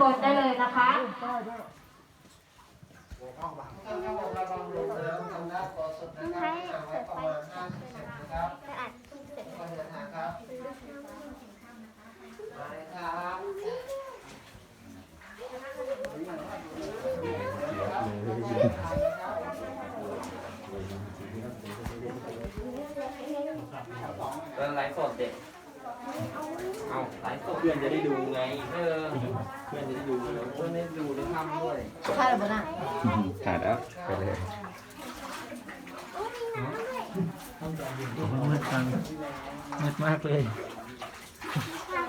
บนได้เลยนะคะต้องใช้เปิดไฟนะครับจะอัดเสร็จเออไลฟ์สดเด็กเอาไลฟ์สดเพื่อนจะได้ดูไงเออ เพื่อนจะได้ดูเพื่อนได้ดูได้ทำด้วยใช่หรือเปล่าถ่ายแล้วไปเลยมืดจังมืดมากเลย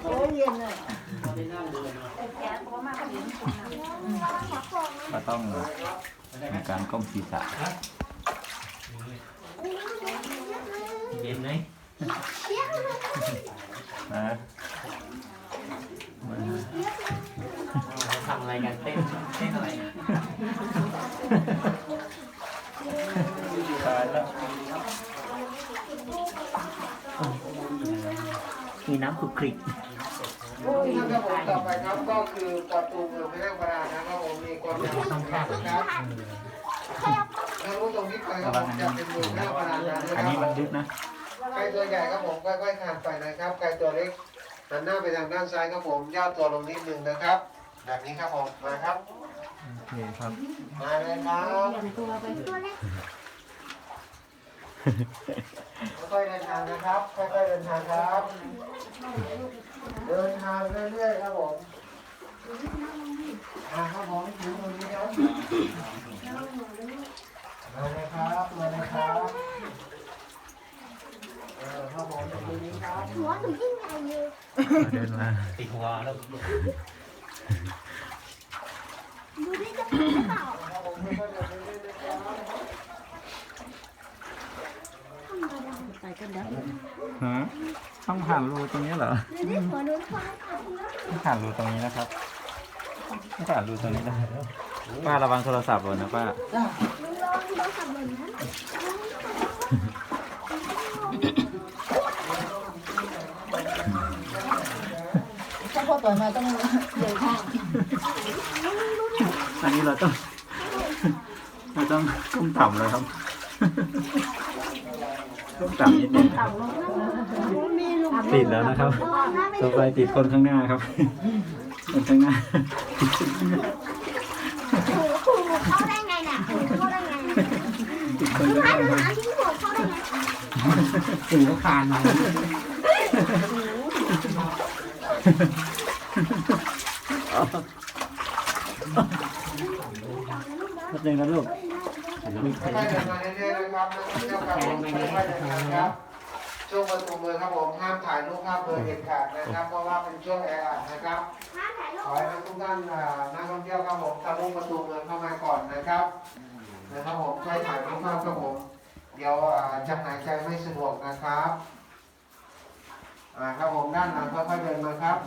โอ้ยเย็นเลยก็ต้องมีการก้มศีรษะเย็นไหมนะ อะไรกันเต้นเต้นอะไรตายแล้วมีน้ำคลุกคลิกครับผมต่อไปครับก็คือประตูเมืองพระนครราชนะครับผมมีความยาวสองครับนะครับถ้ารู้ตรงนี้ไปครับผมจะเป็นเมืองพระนครนะคอันรับนี้มันลึกนะไก่ตัวใหญ่ครับผมค่อยๆคานไปนะครับไก่ตัวเล็กหันหน้าไปทางด้านซ้ายครับผมย่อตัวลงนิดนึงนะครับ แบบนี้ครับผมมาครับโอเคครับมาเลยครับค่อยๆเดินทางนะครับค่อยๆเดินทางครับ เดินทางเรื่อยๆครับผมมาครับผมถึงตรงนี้ครับมาเลยครับมาเลยครับเออครับผมตรงนี้ครับหัวหนูยิ่งใหญ่อยู่เดินมาติดหัวแล้ว ดูดิจะเป็นหรือเปล่าครับผมค่อยๆเดินเรื่อยๆนะครับใส่กันดับฮะต้องผ่านรูตรงนี้เหรอดูดิหัวหนูทองขาวต้องผ่านรูตรงนี้นะครับต้องผ่านรูตรงนี้นะป้าระวังโทรศัพท์เลยนะป้าจ้าลุงลองดูขับเหมือนนั้นถ้าพ่ อต่อยมาต้องเดินข้างอันนี้เราต้อง เราต้องก้มต่ำเลยครับก้มต่ำนิดนึงครับมีลุงติดแล้วนะครับต่อไปติดคนข้างหน้าครับคนข้างหน้าหูหูเข้าได้ไงน่ะหูเข้าได้ไงติดคนลุงข้างหคะน้าหนูถามจริงหูเข้าได้ไงถึงก็คานมา แป๊บนึงนะลูก ค่อยๆเดินมาเรื่อยๆนะครับนักท่องเที่ยวครับผมค่อยๆเดินทางครับ ช่วงประตูเมืองครับผมห้ามถ่ายรูปภาพเบอร์เด็ดขาดนะครับ เพราะว่าเป็นช่วงแออัดนะครับ ห้ามถ่ายรูขอให้ทุกท่านอ่านักท่องเที่ยวครับผมทะลุประตูเมืองเข้ามาก่อนนะครับนะครับผมช่วยถ่ายรูปภาพครับผม เดี๋ยวอ่าจะหายใจไม่สะดวกนะครับอ่าครับผมด้านหลังค่อยๆเดินมาครับ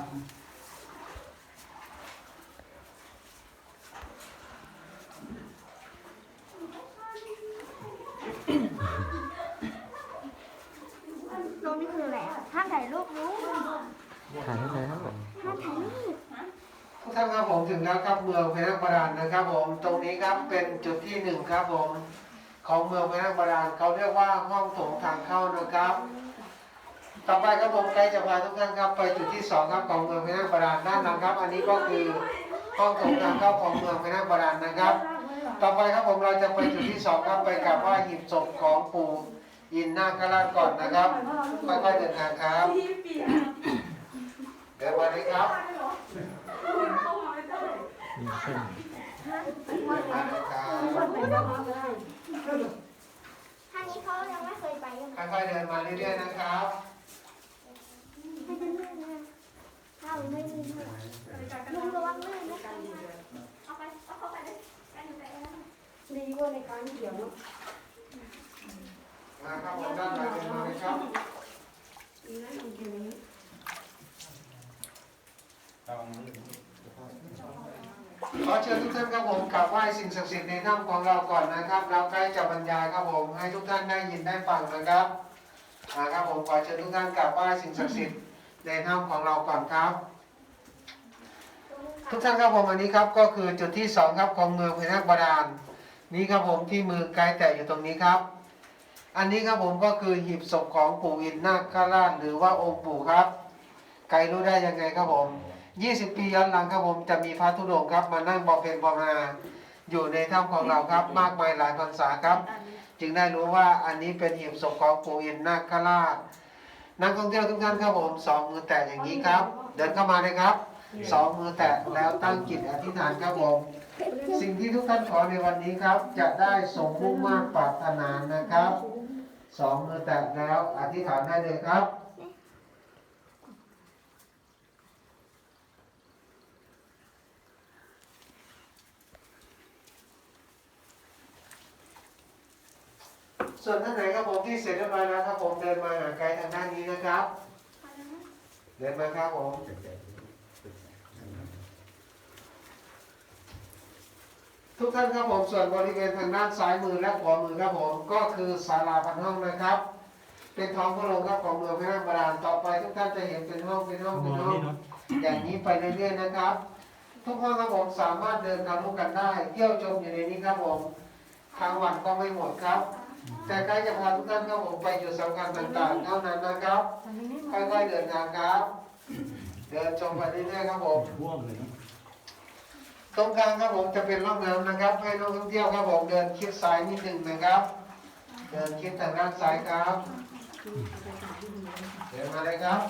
ลงนี่คืออะไรอะห้ามถ่ายรูปรู้ถ่ายได้แล้วห้ามถ่ายรูปทุกท่านครับผมถึงแล้วครับเมืองพนักบาดาลนะครับผมตรงนี้ครับเป็นจุดที่หนึ่งครับผมของเมืองพนักบาดาลเขาเรียกว่าห้องโถงทางเข้านะครับ ต่อไปครับผมใกล้จะพาทุกท่านครับไปจุดที่สองครับของเมืองพนักบาดาลด้านหลังครับ อันนี้ก็คือห้องโถงทางเข้าของเมืองพนักบาดาลนะครับ ต่อไปครับผมเราจะไปจุดที่สองครับไปกราบไหว้หีบศพของปู่อินนาคราชก่อนนะครับค่อยๆเดินทางครับเดินมาเลยครับดีขึ้นมาเลยครับทางนี้เขายังไม่เคยไปยังค่อยๆเดินมาเรื่อยๆนะครับไม่ได้ลื่นนะถ้าไม่ลื่นเท่าไหร่ลุงระวังลื่นนะคะเอาไปเอาเข้าไปเลยไปอยู่ไปแล้ว ดีกว่าในการเดี๋ยวมาครับผมด้านหลังเดินมาเลยครับขอเชิญทุกท่านครับผมกราบไหว้สิ่งศักดิ์สิทธิ์ในถ้ำของเราก่อนนะครับแล้วใกล้จะบรรยายครับผมให้ทุกท่านได้ยินได้ฟังนะครับมาครับผมขอเชิญทุกท่านกราบไหว้สิ่งศักดิ์สิทธิ์ในถ้ำของเราก่อนครับลุงค่ะทุกท่านครับผมอันนี้ครับก็คือจุดที่สองครับของเมืองพนักบาดาล นี่ครับผมที่มือไกด์แตะอยู่ตรงนี้ครับ อันนี้ครับผมก็คือหีบศพของปู่อินนาคราชหรือว่าองค์ปู่ครับ ไกด์รู้ได้ยังไงครับผม 20 ปีย้อนหลังครับผมจะมีพระธุดงค์ครับมานั่งบำเพ็ญภาวนาอยู่ในถ้ำของเราครับ มากมายหลายพรรษาครับ จึงได้รู้ว่าอันนี้เป็นหีบศพของปู่อินนาคราชนักท่องเที่ยวทุกท่านครับผมสองมือแตะอย่างนี้ครับ เดินเข้ามาเลยครับสองมือแตะแล้วตั้งจิตอธิษฐานครับผม สิ่งที่ทุกท่านขอในวันนี้ครับ จะได้สมมุ่งมากปรารถนานะครับ สองมือแตะแล้วอธิษฐานได้เลยครับส่วนท่านไหนครับผมที่เสร็จเรียบร้อยแล้วครับผมเดินมาหาไกด์ทางด้านนี้นะครับ เดินมาครับผม ทุกท่านครับผมส่วนบริเวณทางด้านซ้ายมือและขวามือครับผมก็คือศาลาพันห้องนะครับ เป็นท้องพระโรงครับของเมืองพระนครบาดาลต่อไปทุกท่านจะเห็นเป็นห้องเป็นห้องเป็นห้องอย่างนี้ไปเรื่อยๆนะครับ ทุกห้องครับผมสามารถเดินทะลุกันได้ เที่ยวชมอยู่ในนี้ครับผมทางวันก็ไม่หมดครับ แต่ใกล้จะพาทุกท่านครับผมไปจุดสำคัญต่างๆเท่านั้นนะครับค่อยๆเดินทางครับ เดินชมไปเรื่อยๆครับผม ตรงกลางครับผมจะเป็นร่องน้ำนะครับ ให้นักท่องเที่ยวครับผมเดินคิดซ้ายนิดหนึ่งนะครับ เดินคิดทางด้านซ้ายครับเดินมาเลยครับ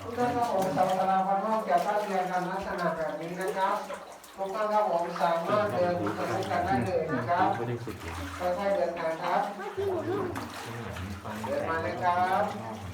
ทุกท่านครับผมสำหรับพันห้องจะตั้งเรียกันลักษณะแบบนี้นะครับทุกท่านครับผมสามารถเดินทะลุกันได้เลยนะครับค่อยๆเดินทางครับเดินมาเลยครับ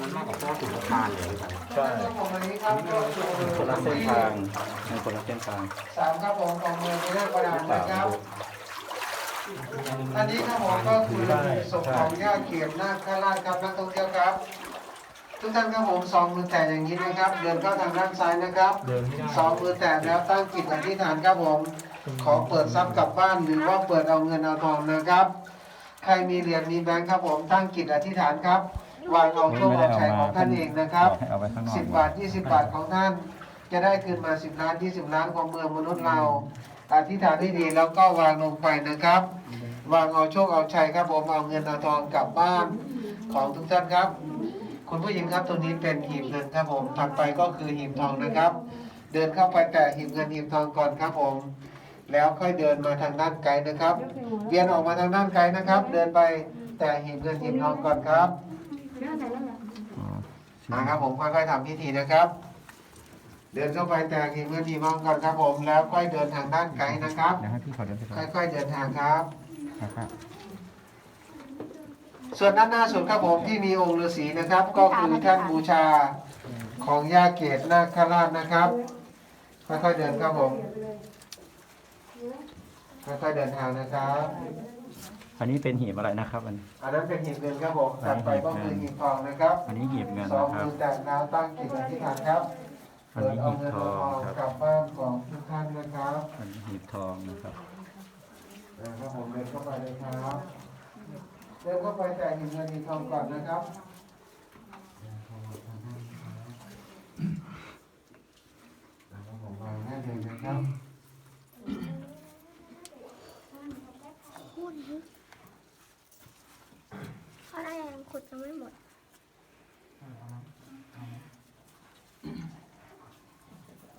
รงกลางเลยกลางเส้นไอ้นี่มันก็ดีขอให้ทุกท่านครับผมเดินทางซ้ายครับไอ้ที่เกือบได้แผลแล้วเดินจากหินหินเกือบบาดครับดูกันหมดเลยมันมากกว่าพ่อถึงคานเลยครับผมวันนี้คนละเส้นทางในคนละเส้นทางสามครับผมของเมืองพระนครดานะครับอันนี้ครับผมก็คือศพของย่าเขียนนาคราชครับนักท่องเที่ยวครับ ทุกท่านครับผมสองมือแตะอย่างนี้นะครับ เดินเข้าทางด้านซ้ายนะครับสองมือแตะแล้วตั้งจิตอธิษฐานครับผมขอเปิดทรัพย์กลับบ้านหรือว่าเปิดเอาเงินเอาทองนะครับ ใครมีเหรียญมีแบงค์ครับผมตั้งจิตอธิษฐานครับ วางเอาโชคเอาชัยของท่านเองนะครับให้เอาไว้ข้างนอกสิบบาทยี่สิบบาทของท่าน จะได้คืนมาสิบล้านยี่สิบล้านของเมืองมนุษย์เราอธิษฐานให้ดีแล้วก็วางลงไปนะครับ วางเอาโชคเอาชัยครับผมเอาเงินเอาทองกลับบ้านของทุกท่านครับ คุณผู้หญิงครับตรงนี้เป็นหีบเงินครับผมถัดไปก็คือหีบทองนะครับ เดินเข้าไปแตะหีบเงินหีบทองก่อนครับผม แล้วค่อยเดินมาทางด้านไกลนะครับเวียนออกมาทางด้านไกลนะครับ เดินไปแตะหีบเงินหีบทองก่อนครับอ๋อ นะครับผมค่อยๆทำพิธีนะครับ เดินเข้าไปแตะหีบเงินหีบทองก่อนครับผมแล้วค่อยเดินทางด้านไกลนะครับเดี๋ยวให้พี่ขอเดินไปก่อนค่อยๆเดินทางครับนะครับส่วนด้านหน้าสุดครับผมที่มีองค์ฤาษีนะครับ ก็คือท่านบูชาของย่าเกศนาคราชนะครับ ค่อยๆเดินครับผมค่อยๆเดินทางนะครับ อันนี้เป็นหีบอะไรนะครับอัน อันนั้นเป็นหีบเงินครับผมถัดไปก็คือหีบทองนะครับอันนี้หีบเงินสองนะครับ มือแตะแล้วตั้งจิตอธิษฐานครับอันเปิดนี้เอาหีบเงินทเอาองทองครับ กลับบ้านของทุกท่านนะครับอันนี้หีบทองนะครับ นะครับผมเดินเข้าไปเลยครับเดินเข้าไปแตะหีบเงินหีบทองก่อนนะครับนะครับผมวางได้เลยนะครับ พูดดิเขาได้ยังขุดยังไม่หมด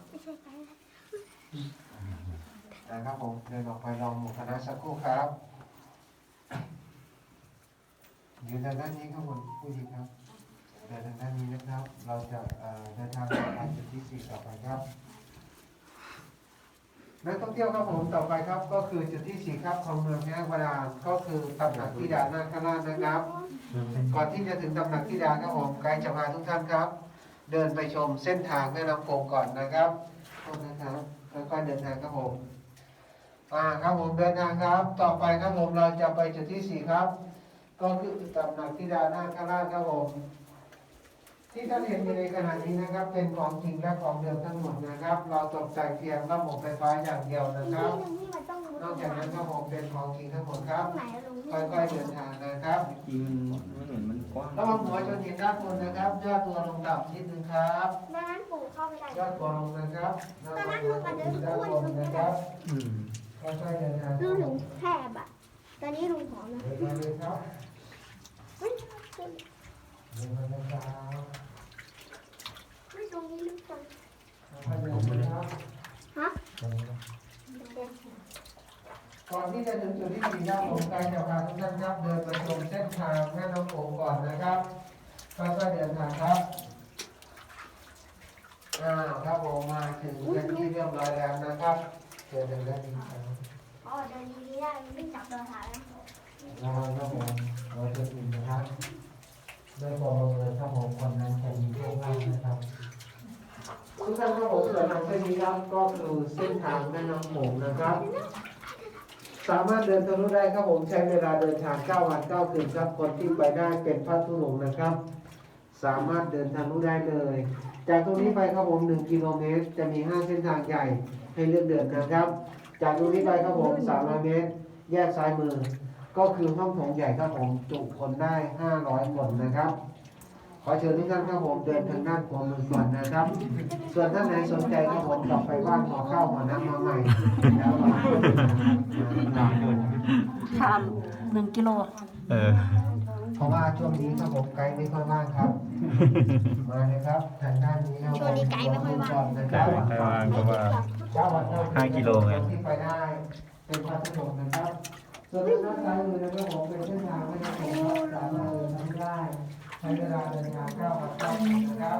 ไม่ใช่ไปแล้ว นะครับผมเดินออกไปลองหมู่คณะสักครู่ครับยืนทางด้านนี้ครับผมผู้หญิงครับเดินทางด้านนี้นะครับ เราจะเดินทางต่อไปจุดที่สี่ต่อไปครับนักท่องเที่ยวครับผมต่อไปครับ ก็คือจุดที่สี่ครับของเมืองแม่บาดาลก็คือตำหนักที่ดานาคราชนะครับ ก่อนที่จะถึงตำหนักธิดาครับผมไกด์จะพาทุกท่านครับ เดินไปชมเส้นทางแม่น้ำโขงก่อนนะครับโทษนะครับค่อยๆเดินทางครับผม อ่าครับผมเดินทางครับ ต่อไปครับผมเราจะไปจุดที่สี่ครับ ก็คือตำหนักธิดานาคราชครับผม ที่ท่านเห็นอยู่ในขณะนี้นะครับ เป็นของจริงและของเดิมทั้งหมดนะครับ เราตกแต่งเพียงระบบไฟฟ้าอย่างเดียวนะครับที่มันต้องรู้นอกจากนั้นครับผมเป็นของจริงทั้งหมดครับไหนลุงค่อยๆเดินทางนะครับจริงมันเหมือนมันกว้างระวังหัวชนหินด้านบนนะครับย่อตัวลงต่ำนิดนึงครับตอนนั้นปู่เข้าไปได้ย่อตัวลงนะครับระวังหัวชนหินด้านบนนะครับ อืม ค่อยๆเดินทางลุงถึงแคบอะ ตอนนี้ลุงผอมนะเดินมาเลยครับเฮ้ยเดินมาเลยครับไม่ตรงนี้ลึกจังค่อยๆเดินมาครับฮะก่อนที่จะถึงจุดที่สี่ครับผมกายจะพาทุกท่านครับเดินไปชมเส้นทางแม่น้ำโขงก่อนนะครับค่อยๆเดินทางครับอ่าครับผมมาถึงเป็นที่เรียบร้อยแล้วนะครับ เดินได้ดีครับอ๋อเดินดีๆได้ไม่จับโดนหาแล้วระวังครับผมเราจะถึงนะครับด้วยความบังเอิญครับผมคนนั้นจะมีโชคลาภนะครับทุกท่านครับผมส่วนทางเส้นนี้ครับก็คือเส้นทางแม่น้ำโขงนะครับ สามารถเดินทะลุได้ครับผมใช้เวลาเดินทาง 9 วัน 9 คืนครับคนที่ไปได้เป็นพระธุรงนะครับ สามารถเดินทะลุได้เลย จากตรงนี้ไปครับผม 1 กิโลเมตร จะมี 5 เส้นทางใหญ่ ให้เลือกเดินนะครับ จากตรงนี้ไปครับผม300เมตร แยกซ้ายมือ ก็คือห้องโถงใหญ่ครับผมจุคนได้ 500 คนนะครับ ขอเชิญทุกท่านครับผมเดินทางด้านขวามือก่อนนะครับ ส่วนท่านไหนสนใจครับผมกลับไปบ้านขอข้าวขอน้ำมาใหม่แล้วเราก็เดินทางมาทำหนึ่งกิโลเออเพราะว่าช่วงนี้ครับผมไกด์ไม่ค่อยว่างครับ มาเลยครับทางด้านนี้ครับช่วงนี้ไกด์ไม่ค่อยว่างนะคไกรับด์ไม่ค่อยว่างเพราะว่าเช้าวันเช้า ห้ากิโลไงที่ไปได้เป็นพระธุดงค์นะครับส่วนด้านซ้ายมือนะครับผมเป็นเส้นทางไม่ได้ผมครับสามารถเดินทางได้ใช้เวลาเดินทางเก้าวันเก้าคืนนะครับ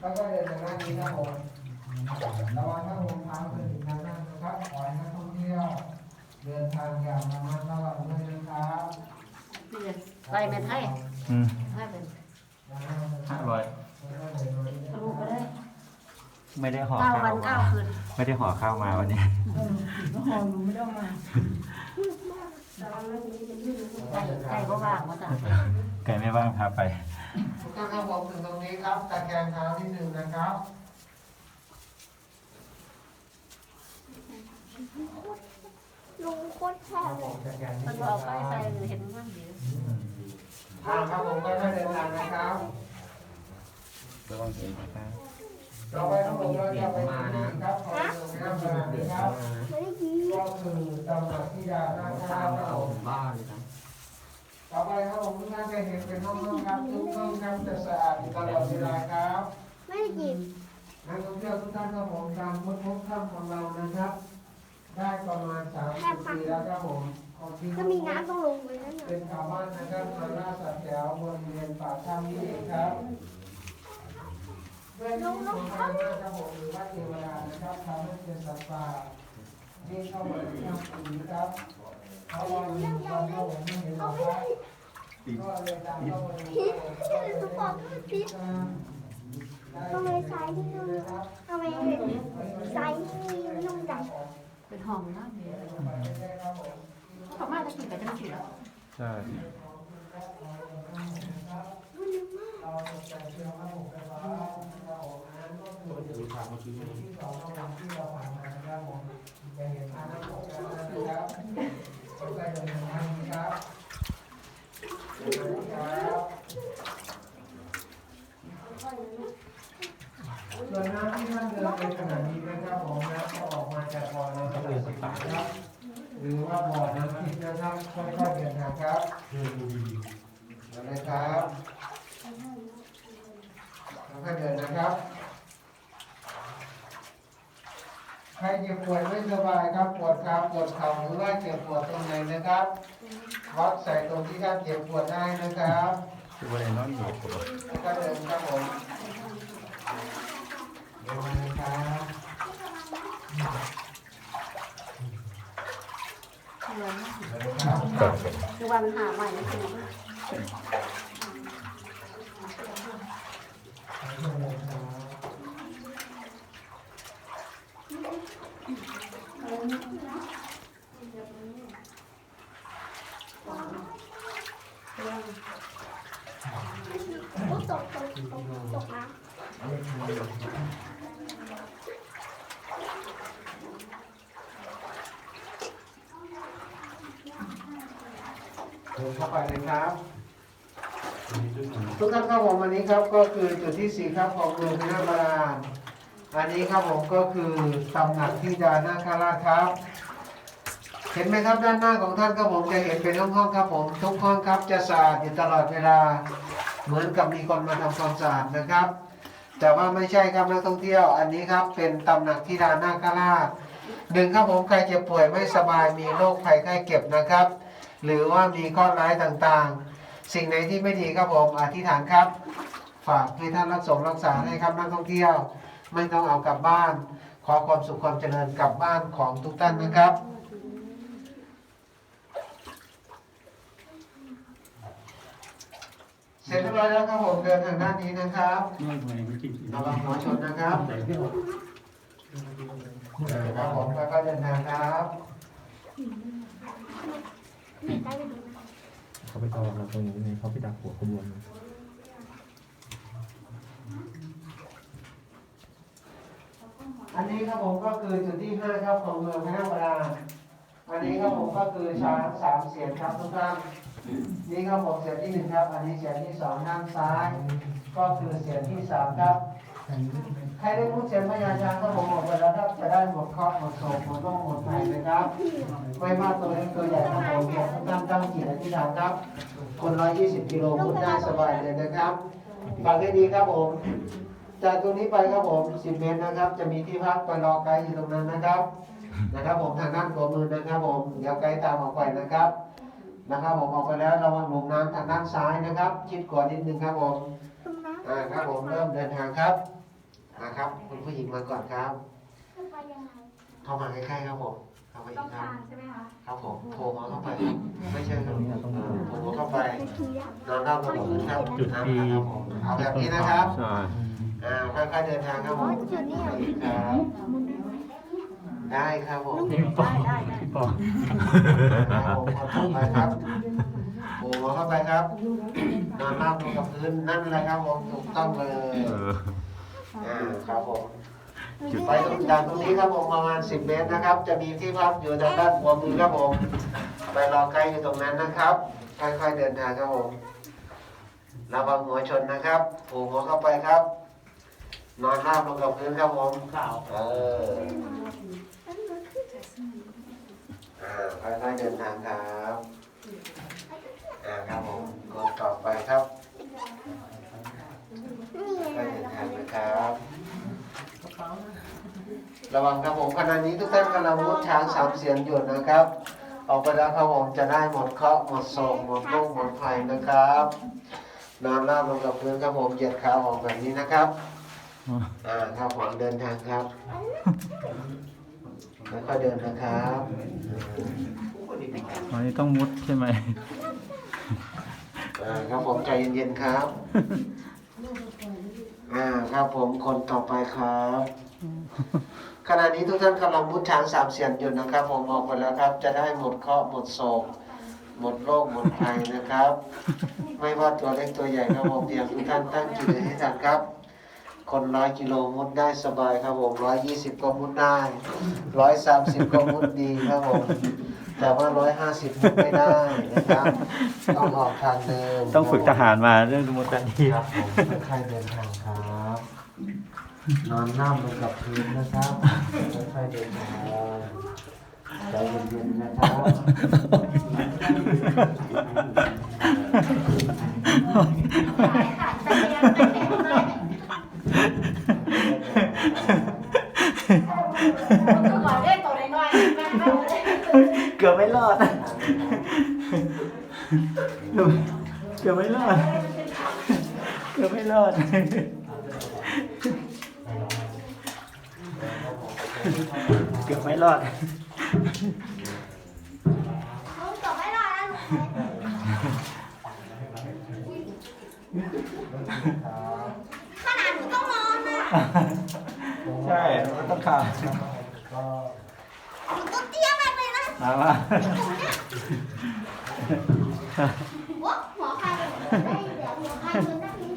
แล้วก็เดินทางด้านนี้ครับผมระวังครับผมทางไปถึงทางด้านนะครับขอให้นักท่องเที่ยว เดินทางอย่างระมัดระวังด้วยนะครับไปเป็นไทยอืมให้เป็นห้าร้อยทะลุไปได้ ไม่ได้ห่อเก้าข้าวัวนเก้าคืนไม่ได้ห่อข้าวมาวันนี้ใจก็ว่างมาจ้ะไก่ไม่ว่างพาไป ทุกท่านครับผมถึงตรงนี้ครับตะแคงเท้าที่หนึ่งนะครับลุงโคตรแคครับบเลผยมตะแคงที่มันหนึ่เอางไปคใส่รับเห็นมันดีอ่าครับผมก็ไม่เดินทางนะครับ ระวังเสียงนะครับ ต่อไปครับผมเราจะไปที่นี่ครับขอเชิญนะครับสถานะครับก็คือตำหนักที่ดาหน้าคราตามครับเอาบ้าเลยนะต่อไปครับผมทุกท่านจะเห็นเป็นห้องๆครับทุกห้องครับจะสะอาดตลอดเวลาครับไม่ได้ยินนักท่องเที่ยวทุกท่านครับผมการค้นพบถ้ำของเรานะครับ ได้ประมาณ30ปีแล้วครับผมของที่ถ้ามีน้ำต้องลงไปนั่นเป็นชาวบ้านนะครับมาล่าสัตว์แถวบริเวณปากถ้ำนี้เองครับ ด้วยที่งพญานาครับหรือว่าเทวดานะครับทำให้เป็นสัตว์ป่าที่เข้ามาในถ้ำผีครับเขาลอยอยู่ตอนเขาผมไม่เห็นหรอกครับก็เลยตามเข้ามาในพิษถ้ำที่จะบอกพิษทำไมสายที่นุ่มทำไมสายที่นุ่มจังเป็นห้องนะเขามาตะกี้ไปจังสิแล้วใช่ ส่วนน้ำที่ท่านเดินในขณะนี้นะครับผมน้ำจะออกมาจากบ่อน้ำต่างๆครับ หรือว่าบ่อน้ำทิพย์นะครับค่อยๆเดินทางครับเอาเลยครับค่อยๆเดินนะครับ ใครเจ็บป่วยไม่สบายครับปวดขาปวดเข่าหรือว่าเจ็บปวดตรงไหนนะครับวัดใส่ตรงที่ท่านเจ็บปวดได้นะครับคือวันนี้น้องอยู่แล้วก็เดินครับผมเดินมาเลยครับเดือนเดินครับคือวันหาใหม่คือ เลูกตกตกตกตกน้ำ เดินเข้าไปเลยครับ ทุกท่านครับผมอั นี้ครับก็คือจุดที่สี่ครับของเมืองพระนบาลอันนี้ครับผมก็คือตำหนักที่ดานาคาราชครับ เห็นไหมครับด้านหน้าของท่านครับผมจะเห็นเป็นห้องๆครับผมทุกห้องครับจะสะอาดอยู่ตลอดเวลา เหมือนกับมีคนมาทำความสะอาดนะครับ แต่ว่าไม่ใช่ครับนักท่องเที่ยว อันนี้ครับเป็นตำหนักที่ดานาคาราชหนึ่งครับผมใครเจ็บป่วยไม่สบายมีโรคภัยไข้เจ็บนะครับ หรือว่ามีข้อร้ายต่างๆ สิ่งไหนที่ไม่ดีครับผมอธิษฐานครับ ฝากให้ท่านรักษารักษาให้ครับนักท่องเที่ยว ไม่ต้องเอากลับบ้าน ขอความสุขความเจริญกลับบ้านของทุกท่านนะครับเสร็จเรียบร้อยแล้วครับผมเดินทางด้านนี้นะครับระวังหัวชนนะครับครับผมแล้วก็เดินทางครับไม่ได้เลยนะเขาไปต่อมาตรงนี้นี่เขาไปดักหัวขบวน อันนี้ครับผมก็คือจุดที่ห้าครับของเมืองพระนครอันนี้ครับผมก็คือช้างสามเสียนครับทุกท่านนี่ครับผมเสียงที่หนึ่งครับ อันนี้เสียงที่สองด้านซ้าย ก็คือเสียงที่สามครับใครได้พูดเสียงพญาช้างก็ผมบอกไปแล้วครับจะได้หมดเคราะห์หมดโศกหมดโรคหมดภัยนะครับไม่ว่าตัวเล็กตัวใหญ่ครับผมเนี่ยทุกท่านตั้งจิตอธิษฐานครับ คนร้อยยี่สิบกิโลพูดได้สบายเลยนะครับฟังให้ดีครับผม จากตรงนี้ไปครับผมสิบเมตรนะครับ จะมีที่พักไปรอไกด์อยู่ตรงนั้นนะครับ นะครับผมทางด้านขวามือนะครับผม เดี๋ยวไกด์ตามออกไปนะครับ นะครับผมออกไปแล้วระวังหลุมน้ำทางด้านซ้ายนะครับ ชิดขวานิดนึงครับผมตรงนั้นอ่าครับผมเริ่มเดินทางครับนะครับคุณผู้หญิงมาก่อนครับขึ้นไปยังไงเข้ามาใกล้ๆครับผม เข้าไปอีต้อกงครับทางใช่ไหมคะครับผม โทรมาเข้าไปครับไม่ใช่ครับอ่าโทรมาเข้าไปไม่คืออย่างนอนเล่ากับพื้นครับนะครับผมเอาแบบนี้นะครับ ใช่ อ่าค่อยๆเดินทางครับผมครับได้ครับผมพี่ปอพี่ปอครับผมขอต่อไปครับโอ้เข้าไปครับนอนราบลงกับพื้นนั่นแหละครับผมถูกต้องเลยเอออ่าครับผมไปตรงจากตรงนี้ครับผมประมาณ 10 เมตรนะครับ จะมีที่พักอยู่ทางด้านขวามือครับผมไปรอใกล้อยู่ตรงนั้นนะครับค่อยๆเดินทางครับผมระวังหัวชนนะครับผูกหัวเข้าไปครับ นอนราบลงกับพื้นครับผมขาวเอออ่าค่อยๆเดินทางครับอ่าครับผมกดต่อไปครับค่อยๆเดินทางนะครับระวังครับผมขณะนี้ทุกท่านกำลังมุดช้างสามเสียงอยู่นะครับ ออกไปแล้วครับผมจะได้หมดเคราะห์หมดโศกหมดโรคหมดภัยนะครับนอนราบลงกับพื้นครับผมเหยียดขาออกแบบนี้นะครับ อ่าครับผมเดินทางครับค่อยๆเดินนะครับอันนี้ต้องมุดใช่ไหมอ่าครับผมใจเย็นๆครับ อ่าครับผมคนต่อไปครับ ขณะนี้ทุกท่านกำลังมุดช้างสามเสียนอยู่นะครับ ผมออกไปแล้วครับ จะได้หมดเคราะห์หมดโศกหมดโรคหมดภัยนะครับ ไม่ว่าตัวเล็กตัวใหญ่ครับผมเพียงทุกท่านตั้งจิตอธิษฐานครับ คนร้อยกิโลมุดได้สบายครับผมร้อยยี่สิบก็มุดได้ร้อยสามสิบก็มุดดีครับผมแต่ว่าร้อยห้าสิบมุดไม่ได้นะครับต้องออกทางเดิมต้องฝึกทหารมาเรื่องมุดแบบนี้ครับผมค่อยๆเดินทางครับนอนน้ำลงกับพื้นนะครับค่อยๆเดินทางใจเย็นๆนะครับคือบอกได้ตัวน้อยๆแม่ไม่ได้ เกือบไม่รอดเกือบไม่รอดเกือบไม่รอดเกือบไม่รอดลุงจบไม่ได้แล้วลุงขนาดหนูต้องนอนนะใช่มันต้องขาดหนูต้องเตี้ยมากเลยนะมาว่าโอ้หมอใครได้ เดี๋ยวหมอใครเงินได้ยิน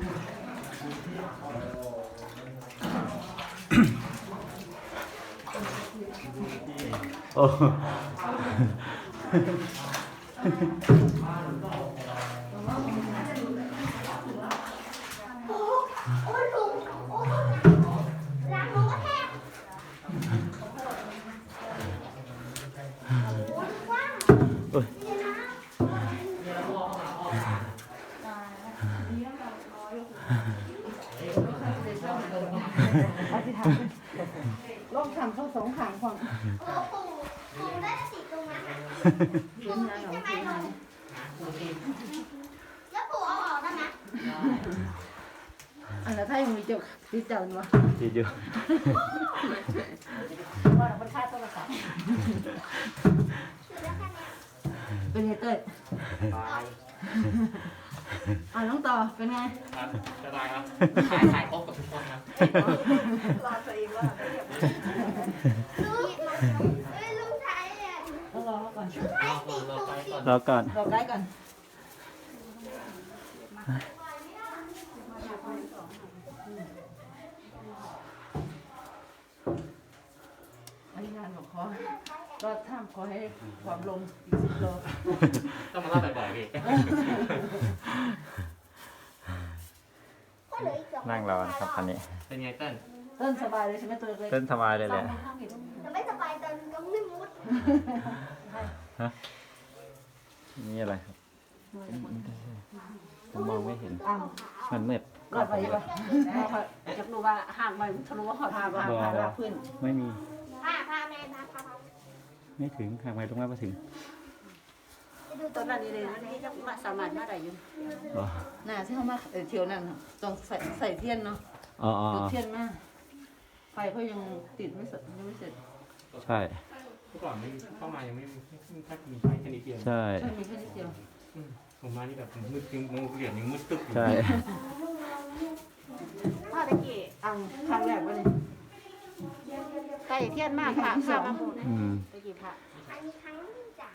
โอ้ โอ้โอ้ลุงโอ้ล้างหนูก็แทบโอ้ยว้าว โอ้ย เดี๋ยวนะ ลงทำเข้าสองขางความ โอ้ปู่ปู่ได้ติดตรงนั้น ปู่ติดใช่ไหมลุงแล้วปู่เอาออกได้ไหมอันนั้นถ้ายังมีเจ้าที่เจ้าเนาะดีอยู่ว่ามันค่าโทรศัพท์ถือได้แค่นี้เป็นไงเต้ยบายอ่าน้องต่อเป็นไงครับสบายครับถ่ายถ่ายครบกับทุกคนครับลุงเอ้ยลุงไทยอะ ต้องรอเขาก่อน ไทยติดตูดติด ร อก่อนรอใกล้ก่อนอันนี้งานของเขาก็ทำขอให้ความลงอีกสิบโลต้องมาเล่าบ่อยๆพี่ก็เหลืออีกสองนั่งรอนะครับคันนี้ เป็นไงเต้นเต้นสบายเลยใช่ไหมตัวเล็กเต้นสบายเลยแหละแต่ไม่สบายตอนต้องไม่มุด นี่อะไรครับผมมองไม่เห็น อ้าวมันมืดรอดไปดีป่ะจะรู้ว่าห่างไปทะลุว่าหอดพาว่าพาลาพื้นไม่มีพาพาแม่พาพาพาไม่ถึงห่างไปตรงนั้นมาถึงไปดูตตัอวนนั้นั้นนนี่เลยนะที่จะมาสามารถมาได้อยู่อ๋อน่าที่เขามาเที่ยวนั่นต้องใส่ใส่เทียนเนาะอ๋ออ๋อจุดเทียนมาไฟเขายังติดไม่เสร็จยังไม่เสร็จ ใช่ เมื่อก่อนไม่เข้ามายังไม่ไม่แค่มีไฟแค่นิดเดียวใช่ ใช่มีแค่นิดเดียวผมมานี่แบบมืดยังมองเหรียญยังมืดตึ๊บอยู่ใช่ พ่อตะกี้อังครั้งแรกวะเนี่ยไก่เทียนมากค่ะข้ามาหมดอืม ตะกี้พระอันนี้ครั้งจ่าย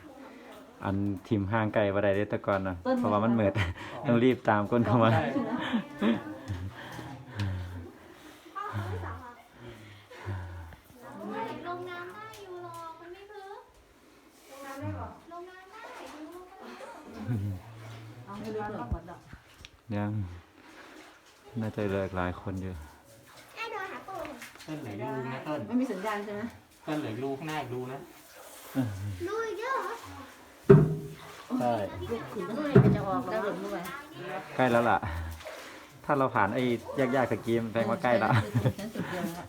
อันทีมห่างไกลว่าได้เด้อแตะก่อนนะเพราะว่ามันมืดต้องรีบตามก้นเข้ามา ใช่ พ่อไม่สองอะไม่ลงน้ำได้อยู่หรอกมันไม่พื้นลงน้ำได้หรอลงน้ำได้ดู เอาให้เรือหมดดอก ยังน่าจะเหลืออีกหลายคนอยู่ให้เดินหาปู่เต้นเหลือรูนะเต้นไม่มีสัญญาณใช่ไหมเต้นเหลือรูข้างหน้าอีกรูนะดูเยอะใช่ลูกขืนก็ไม่จะออกแล้วหล่นด้วยใกล้แล้วล่ะ ถ้าเราผ่านไอ้ยากๆตะกี้มันแปลว่าใกล้ละฉันติดเดียวแล้ว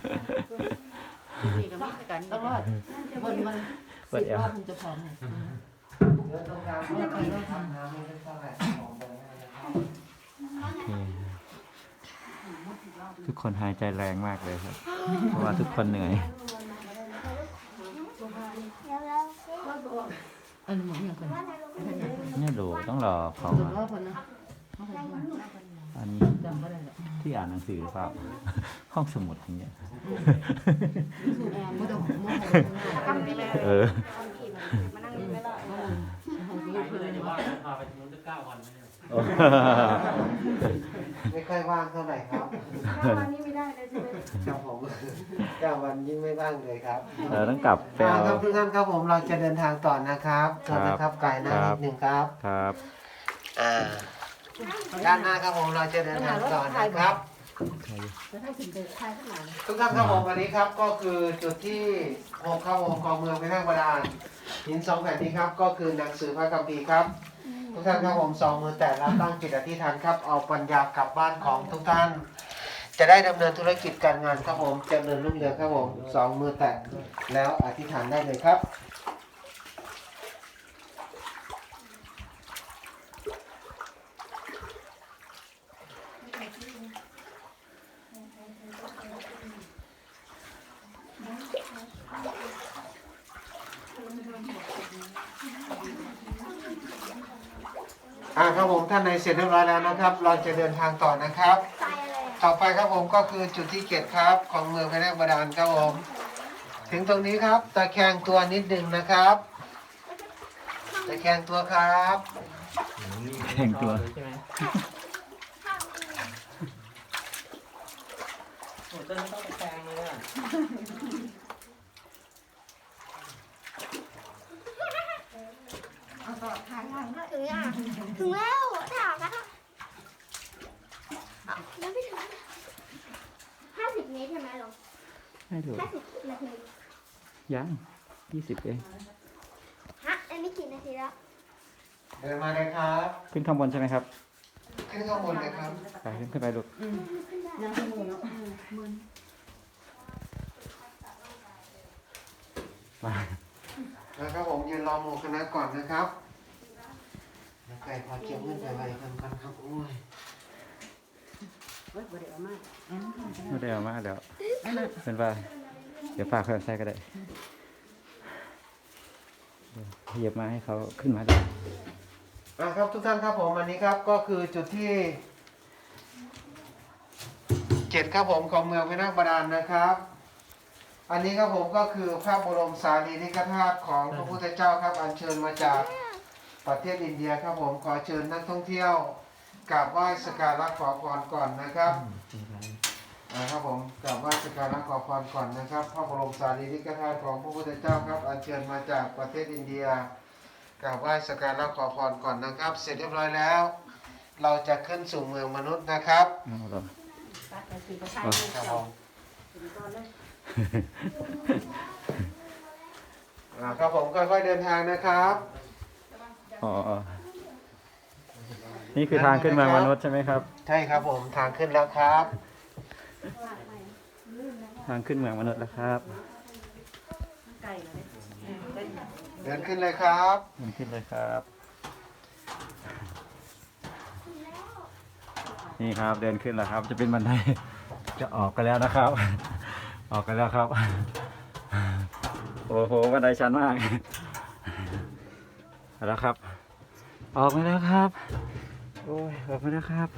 นี่ก็มีกันต้องรอดบนมันเปิดสิบเอวรอบมันจะพร้อมเลย ทำน้ำไม่ได้เท่าไหร่ของไปนะครับทุกคนหายใจแรงมากเลยครับ เพราะว่าทุกคนเหนื่อยเดี๋ยวเราอันนี้หมออย่างคนว่าในโรงเรียนเนี่ยดูต้องรอเขาสุดมารอบคนนะอันนี้จำไม่ได้หรอกที่อ่านหนังสือหรือเปล่าห้องสมุดอย่างเงี้ยไม่ต้องโมโหเออมานั่งไม่ได้ห้องไปลูกเลเลยยเดี๋ยวว่าพา ไปนู้นจะเก้าวันเนี่ยไม่ค่อยว่างเท่าไหร่ครับวันนี้ไม่ได้เลยใช่ไหมครับผมเก้าวันยิ่งไม่ว่างเลยครับเออต้องกลับไปอ่าเอา ครับทุกท่านครับผมเราจะเดินทางต่อนะครับเชิญนะครับไกลหน้าครันิบดหนึ่งครับครับอ่าด้านหน้าครับผมเราจะเดินทางต่อนะครับ แล้วถ้าถึงจะทายข้างหลังทุกท่านครับผมวันนี้ครับก็คือจุดที่หกครับผมกองเมืองเป็นทางบาดาลหินสองแผ่นนี้ครับก็คือหนังสือพระคัมภีร์ครับ ทุกท่านครับผมสองมือแตะแล้วตั้งจิตอธิษฐานครับเอาปัญญากลับบ้านของทุกท่าน จะได้ดำเนินธุรกิจการงานครับผมเจริญรุ่งเรืองครับผมสองมือแตะแล้วอธิษฐานได้เลยครับ อ่าครับผมท่านในเสร็จเรียบร้อยแล้วนะครับ เราจะเดินทางต่อนะครับตายอะไรอะต่อไปครับผมก็คือจุดที่เจ็ดครับ ของเมืองพระนครบาดาลครับผม ถึงตรงนี้ครับ ตะแคงตัวนิดหนึ่งนะครับ ตะแคงตัวครับ แข่งตัว ใช่ไหมข้าวอืมโอ้เต้นไม่ต้องตะแคงเลยอะ เอาต่อทางทางด้วยถึงอะถึงแล้วถามนะคะอะยังไม่ถึงห้าสิบเมตรใช่ไหมลุงไม่ถูกห้าสิบนาทียังยี่สิบเองฮะอันนี้กี่นาทีแล้วเดินมาเลยครับ ขึ้นข้างบนใช่ไหมครับ ขึ้นข้างบนเลยครับ ไปขึ้นขึ้นไปลูกยังสมุนเนาะมึนมาแล้วครับผมยืนรอหมู่คณะก่อนนะครับแล้ว ไก่พอเก็บเงินไปไว้กันกันครับโอ้ยเฮ้ยบ่ได้เอามาไม่ได้เอามาเดี๋ยวเป็นว่า เดี๋ยวฝากเขาใส่ก็ได้เดี๋ยวเหยียบมาให้เขาขึ้นมาได้อะครับทุกท่านครับผมอันนี้ครับก็คือจุดที่เจ็ดครับผมของเมืองพระนครบาดาลนะครับ อันนี้ครับผมก็คือพระบรมสารีริกธาตุของพระพุทธเจ้าครับอัญเชิญมาจาก ประเทศอินเดียครับผมขอเชิญนักท่องเที่ยวกราบไหว้สกการะขอพรก่อนนะครับนะครับผมกราบไหว้สกการะขอพรก่อนนะครับพระบรมสารีริกธาตุของพระพุทธเจ้าครับอัญเชิญมาจากประเทศอินเดียกราบไหว้สกการะขอพรก่อนนะครับ เสร็จเรียบร้อยแล้ว เราจะขึ้นสู่เมืองมนุษย์นะครับเอาเหรอตัดไปสิประชาชนครับเจ้าผมถึงตอนเลยอ่าครับผมค่อยๆเดินทางนะครับ อ๋ออ๋อนี่คือทางขึ้นเมืองมนุษย์ใช่ไหมครับ ใช่ครับผมทางขึ้นแล้วครับ ทางขึ้นเมืองมนุษย์แล้วครับไก่เลยได้เดินขึ้นเลยครับเดินขึ้นเลยครับ นี่ครับเดินขึ้นแล้วครับ จะเป็นบันไดจะออกกันแล้วนะครับ ออกกันแล้วครับ โอ้โหบันไดชันมากเอา แล้วครับ ออกมาแล้วครับ โอ้ยออกมาแล้วครับ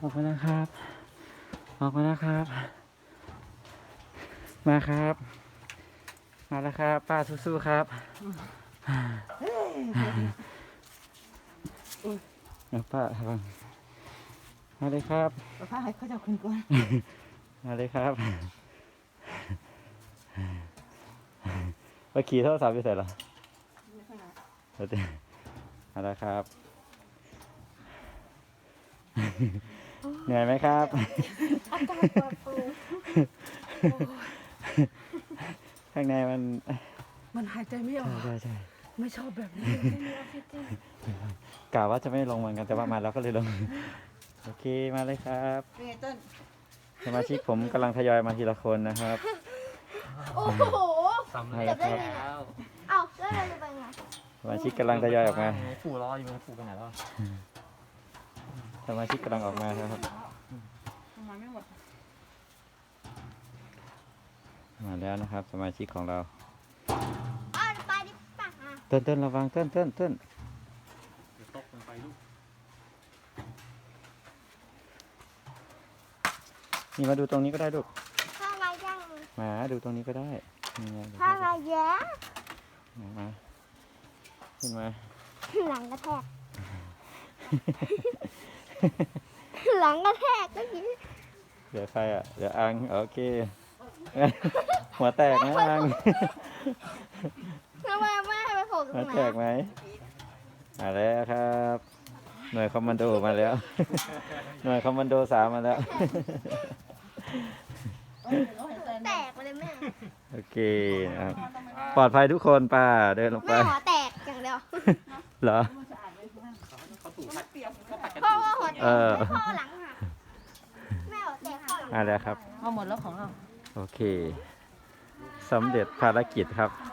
ออกมาแล้วครับ ออกมาแล้วครับ มาครับ มาแล้วครับ ป้าสู้ๆครับเอาป้าระวังมาเลยครับประพาให้เขาเจ้าขึ้นก่อนมาเลยครับไปขี่โทรศัพท์อยู่ไหนล่ะเดี๋ยวเดี๋ยวมาแล้วครับ เหนื่อยไหมครับ อากาศเปิดปูข้างในมันมันหายใจไม่ออก ใช่ใช่ไม่ชอบแบบนี้กล่าวว่าจะไม่ลงเหมือนกันแต่ว่ามาแล้วก็เลยลง โอเคมาเลยครับเป็นไงต้น สมาชิกผมกำลังทยอยมาทีละคนนะครับ โอ้โห สำใช่เร็จครับแล้ว เอ้าแล้วเราจะไปไง สมาชิกกำลังทยอยออกมา ปู่รออยู่ไหมปู่ไปไหนแล้วสมาชิกกำลังออกมาครับมาไม่หมดมาแล้วนะครับ สมาชิกของเราอ้าวไปดิป่ะอะเต้นเต้นระวังเต้นเต้นเต้นเดี๋ยวตกลงไปลูกนี่มาดูตรงนี้ก็ได้ลูกข้าวมายังมาดูตรงนี้ก็ได้นี่ไงข้าวมาแย้มามา ขึ้นมาหลังกระแทก หลังกระแทกเมื่อกี้เดี๋ยวใครอะ เดี๋ยวอังโอเค หัวแตกนะอังทำไมไม่ให้ไปโผล่ตรหัวงไหนแตกไหมมาแล้วครับ หน่วยคอมมานโดมาแล้ว หน่วยคอมมานโดสามมาแล้ว แตกไปเลยแม่โอเคนะครับ ปลอดภัยทุกคนป้าเดินลงไป แม่หัวแตกอย่างเดียว เหรอ เขาถูกผัดเขาผัดกันพ่อว่าหัวแตกเออ ไม่พ่อหลังหักแม่หัวแตกพ่อหลังมาแล้วครับ เอาหมดแล้วของเรา โอเคสำเร็จภารกิจครับเ